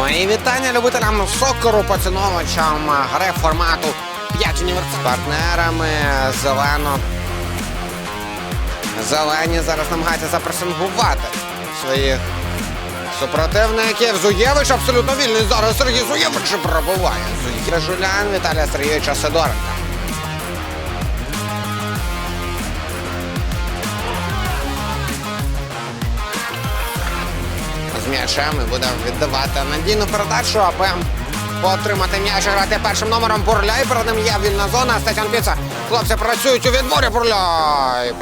Мої вітання любителям сокеру, поціновувачам гри формату 5 університетів. Партнерами зелено. Зелені зараз намагаються запресингувати своїх супротивників. Зуєвич абсолютно вільний. Зараз Сергій Зуєвич пробуває. Зуєвич Жулян Віталія Сергійовича Сидоренка. М'ячем і буде віддавати надійну передачу, аби отримати м'яч грати першим номером Бурляй. Перед ним є вільна зона. Стетян Піца. Хлопці працюють у відборі Бурляй.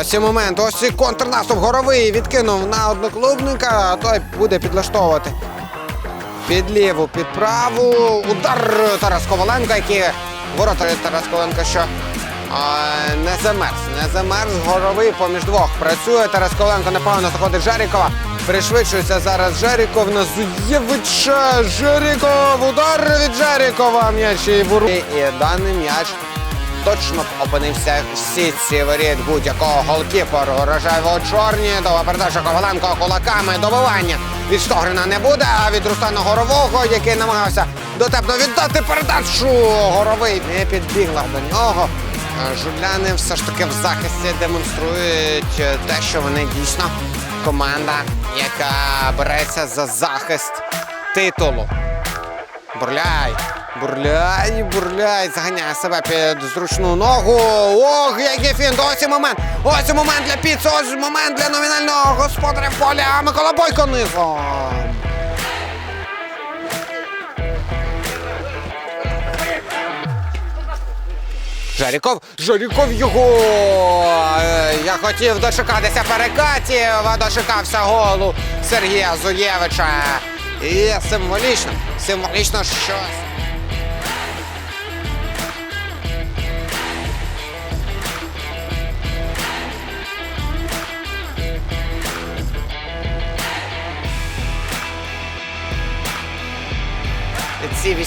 Ось і момент, ось і контрнаступ горовий відкинув на одноклубника, а той буде підлаштовувати під ліву, під праву. Удар Тарас Коваленко, який ворота Тарас Коваленко, що а, не замерз. Не замерз. Горовий поміж двох. Працює Тарас Коваленко, напевно, заходить Жерікова. Пришвидшується зараз Жеріков на Зуєвича. Жеріков. Удар від Жерікова. М'яч і вору. І даний м'яч точно опинився в сітці воріт будь-якого голкіперу. Рожево чорні, довга передача Коваленко кулаками добивання. Від Штогрина не буде, а від Руслана Горового, який намагався дотепно віддати передачу. Горовий не підбігла до нього. Жуляни все ж таки в захисті демонструють те, що вони дійсно команда, яка береться за захист титулу. Бурляй. Бурляй, бурляй, заганяє себе під зручну ногу. Ох, який фінт! Ось момент! Ось момент для піци, ось момент для номінального господаря поля Микола Бойко низом. Жаріков, Жаріков його. Е, Я хотів дочекатися перекатів, а дочекався голу Сергія Зуєвича. І символічно, символічно щось.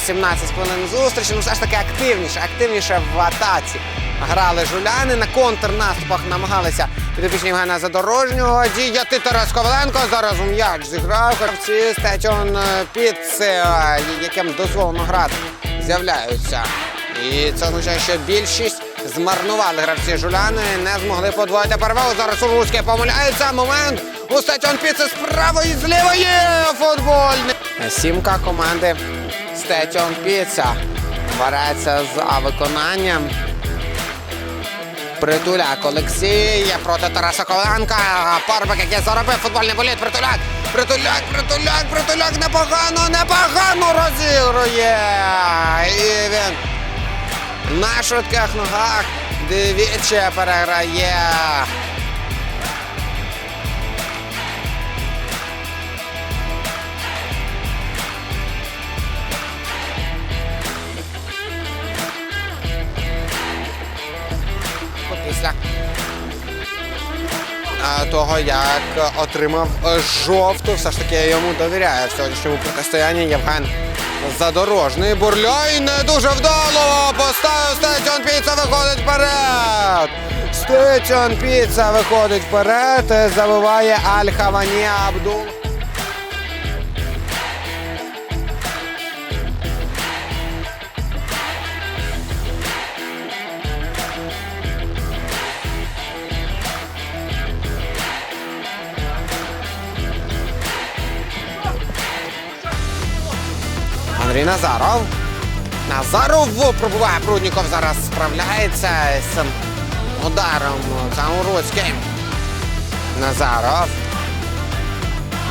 18 хвилин зустрічі, ну все ж таки активніше, активніше в атаці. Грали жуляни на контрнаступах, намагалися підопічні Євгена Задорожнього діяти Тарас Коваленко. Зараз у м'яч зіграв. Гравці Стетіон Піци, яким дозволено грати, з'являються. І це означає, що більшість змарнували гравці жуляни, не змогли подвоїти перевагу. Зараз Уруський помиляється. Момент у Стетіон Піци з правої, з лівої футбольний. Сімка команди Стетіон Піца береться за виконанням. Притуляк Олексій проти Тараса Коваленка. Парбик, який заробив футбольний боліт. Притуляк. Притуляк, притуляк, притуляк непогано, непогано розігрує. І він на швидких ногах двічі переграє. Того, як отримав жовту, все ж таки я йому довіряю в сьогоднішньому протистоянні Євген Задорожний. Бурляй не дуже вдало. Поставив Стетіон Піца, виходить вперед. Стетіон Піца виходить вперед. Забиває Аль-Хавані Абдул. Андрій Назаров. Назаров пробуває Прудніков зараз справляється з ударом Замуруцьким. Назаров.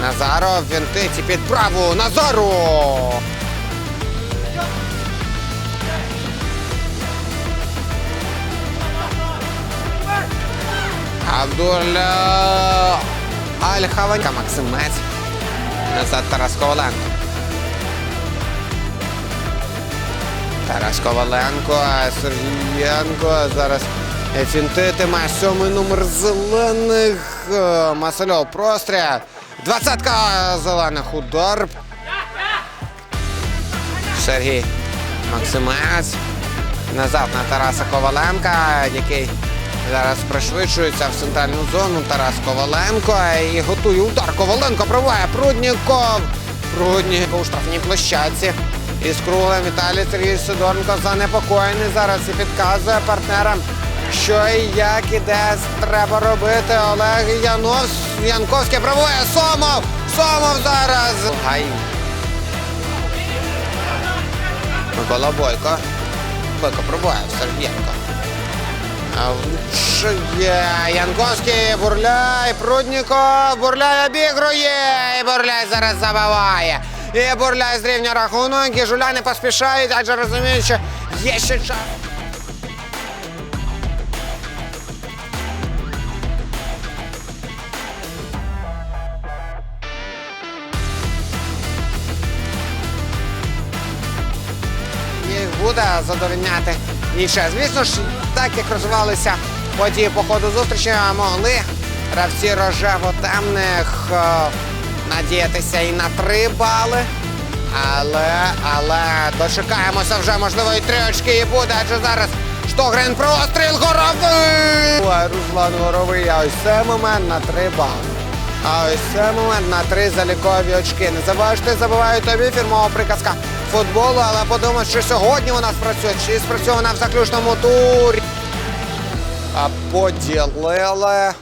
Назаров вінтиці під праву. Назаров! Абдуль Аль-Хаванька Максим Мець. Назад Тарас Коваленко. Тарас Коваленко, Сергієнко. Зараз фінтитиме сьомий номер зелених. Е, Масальов простріл. Двадцятка зелених удар. Сергій Максимець. Назад на Тараса Коваленка, який зараз пришвидшується в центральну зону. Тарас Коваленко і готує удар. Коваленко пробиває Прудніков. Прудніков у штрафній площадці. Із круглем Віталій Сергійович Сидоренко занепокоєний зараз і підказує партнерам, що і як і треба робити. Олег Янов... Янковський пробує. Сомов! Сомов зараз! Гай. Микола Бойко. Бойко пробує Сергієнко. Янковський, Бурляй, Прудніков, Бурляй обігрує, і Бурляй зараз забиває. І Бурляй зрівнює рахунок, і жуля не поспішають, адже розуміють, що є ще час. буде задовольняти ніче. Звісно ж, так як розвивалися події по ходу зустрічі, могли гравці рожево-темних е, надіятися і на три бали. Але, але дочекаємося вже, можливо, і три очки і буде, адже зараз Штогрен простріл горовий! Руслан Горовий, а ось це момент на три бали. А ось це момент на три залікові очки. Не забувайте, забуваю тобі фірмова приказка футболу, але подумай, що сьогодні вона спрацює, чи спрацює вона в заключному турі. А поділили